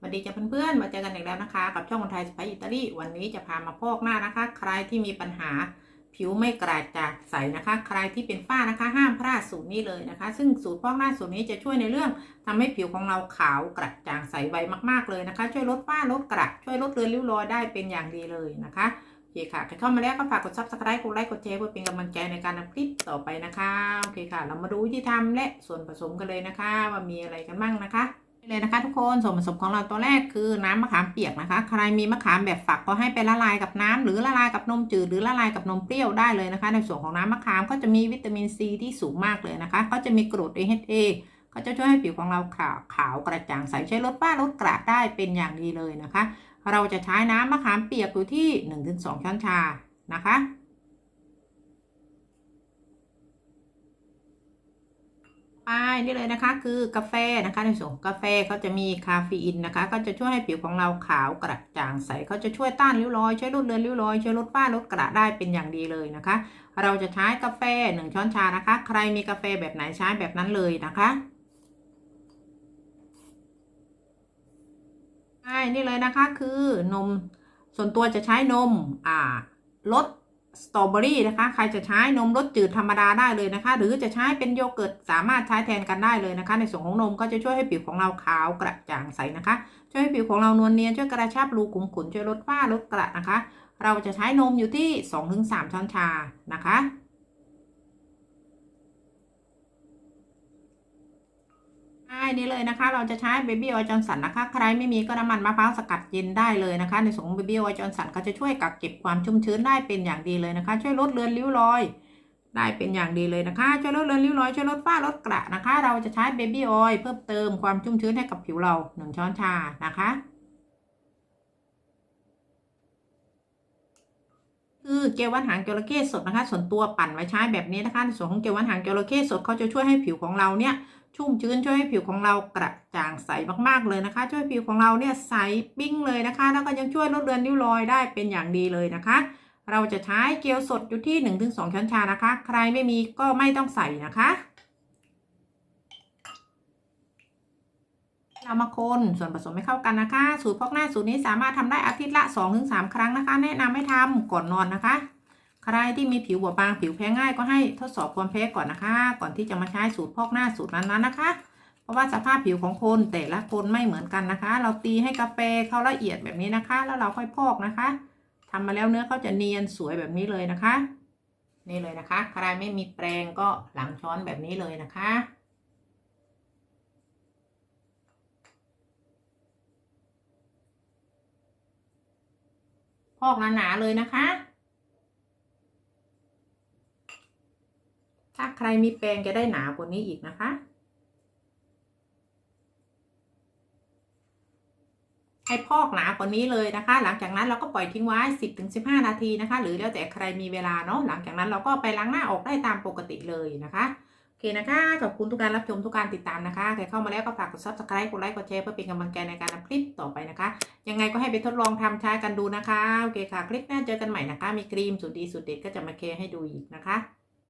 สวัสดีเพื่อนๆ มาเจอกันอีกแล้วนะคะ กับช่องคนไทยสไปอิตาลีวันนี้จะพามาพอกหน้านะคะ ใครที่มีปัญหาผิวไม่กระจ่างใสนะคะ ใครที่เป็นฝ้านะคะ ห้ามพลาดสูตรนี้เลยนะคะ ซึ่งสูตรพอกหน้าสูตรนี้จะช่วยในเรื่องทำให้ผิวของเราขาวกระจ่างใสไวมากๆเลยนะคะ ช่วยลดฝ้าลดกระช่วยลดเลือนริ้วรอยได้เป็นอย่างดีเลยนะคะโอเคค่ะใครเข้ามาแล้วก็ฝากกด subscribe กดไลค์กดแชร์เพื่อเป็นกำลังใจในการทำคลิปต่อไปนะคะโอเคค่ะ เรามาดูวิธีทำและส่วนผสมกันเลยนะคะ ว่ามีอะไรกันบ้างนะคะ เลยนะคะทุกคนส่วนผสมของเราตัวแรกคือน้ำมะขามเปียกนะคะ ใครมีมะขามแบบฝักก็ให้ไปละลายกับน้ำหรือละลายกับนมจืดหรือละลายกับนมเปรี้ยวได้เลยนะคะ ในส่วนของน้ำมะขามก็จะมีวิตามินซีที่สูงมากเลยนะคะก็จะมีกรด AHA ก็จะช่วยให้ผิวของเราขาวขาวกระจ่างใสใช่วยลดฝ้าลดกระได้เป็นอย่างดีเลยนะคะ เราจะใช้น้ำมะขามเปียกอยู่ที่ 1-2 ช้อนชานะคะ ไปนี่เลยนะคะ คือกาแฟนะคะในส่วนกาแฟเขาจะมีคาเฟอีนนะคะ ก็จะช่วยให้ผิวของเราขาวกระจ่างใสเขาจะช่วยต้านริ้วรอยช่วยลดเลือนริ้วรอยช่วยลดฝ้าลดกระได้เป็นอย่างดีเลยนะคะ เราจะใช้กาแฟหนึ่งช้อนชานะคะ ใครมีกาแฟแบบไหนใช้แบบนั้นเลยนะคะใช่นี่เลยนะคะคือนมส่วนตัวจะใช้นมอ่ารส สตรอเบอรี่นะคะ ใครจะใช้นมรสจืดธรรมดาได้เลยนะคะ หรือจะใช้เป็นโยเกิร์ตสามารถใช้แทนกันได้เลยนะคะ ในส่วนของนมก็จะช่วยให้ผิวของเราขาวกระจ่างใสนะคะ ช่วยให้ผิวของเรานวลเนียนช่วยกระชับรูขุมขนช่วยลดฝ้าลดกระนะคะ เราจะใช้นมอยู่ที่ 2-3 ช้อนชานะคะ ใช่ นี้เลยนะคะ เราจะใช้เบบี้ออยจอนสันนะคะ ใครไม่มีก็น้ำมันมะพร้าวสกัดเย็นได้เลยนะคะ ในส่วนของเบบี้ออยจอนสันก็จะช่วยกักเก็บความชุ่มชื้นได้เป็นอย่างดีเลยนะคะ ช่วยลดเลือนริ้วรอย ได้เป็นอย่างดีเลยนะคะ ช่วยลดเลือนริ้วรอย ช่วยลดฝ้าลดกระนะคะ เราจะใช้เบบี้ออยเพิ่มเติมความชุ่มชื้นให้กับผิวเราหนึ่งช้อนชานะคะ คือเกลวันหางจระเข้สดนะคะ ส่วนตัวปั่นไว้ใช้แบบนี้นะคะในส่วนของเกลวันหางจระเข้สดเขาจะช่วยให้ผิวของเราเนี่ยชุ่มชื้นช่วยให้ผิวของเรากระจ่างใสมากๆเลยนะคะ ช่วยผิวของเราเนี่ยใสปิ้งเลยนะคะ แล้วก็ยังช่วยลดเลือนริ้วรอยได้เป็นอย่างดีเลยนะคะ เราจะใช้เกลสดอยู่ที่ 1-2 ช้อนชานะคะ ใครไม่มีก็ไม่ต้องใส่นะคะ เรามาคน ส่วนผสมให้เข้ากันนะคะ สูตรพอกหน้าสูตรนี้สามารถทำได้อาทิตย์ละ 2-3 ครั้งนะคะ แนะนำให้ทำก่อนนอนนะคะ ใครที่มีผิวบอบบางผิวแพ้ง่ายก็ให้ทดสอบความแพ้ก่อนนะคะ ก่อนที่จะมาใช้สูตรพอกหน้าสูตรนั้นๆนะคะ เพราะว่าสภาพผิวของคนแต่ละคนไม่เหมือนกันนะคะ เราตีให้กาแฟเขาละเอียดแบบนี้นะคะ แล้วเราค่อยพอกนะคะทำมาแล้วเนื้อเขาจะเนียนสวยแบบนี้เลยนะคะ นี่เลยนะคะ ใครไม่มีแปรงก็หลังช้อนแบบนี้เลยนะคะ พอกหนาๆเลยนะคะ ถ้าใครมีแปรงจะได้หนากว่านี้อีกนะคะ ให้พอกหนากว่านี้เลยนะคะ หลังจากนั้นเราก็ปล่อยทิ้งไว้ 10-15 นาทีนะคะ หรือแล้วแต่ใครมีเวลาเนาะหลังจากนั้นเราก็ไปล้างหน้าออกได้ตามปกติเลยนะคะ โอเคนะคะ ขอบคุณทุกการรับชมทุกการติดตามนะคะ ใครเข้ามาแล้วก็ฝากกด subscribe กดไลค์ กดแชร์เพื่อเป็นกำลังใจในการทำคลิปต่อไปนะคะ ยังไงก็ให้ไปทดลองทำใช้กันดูนะคะ โอเคค่ะ คลิปหน้าเจอกันใหม่นะคะ มีครีมสุดดีสุดเด็ดก็จะมาแชร์ให้ดูอีกนะคะ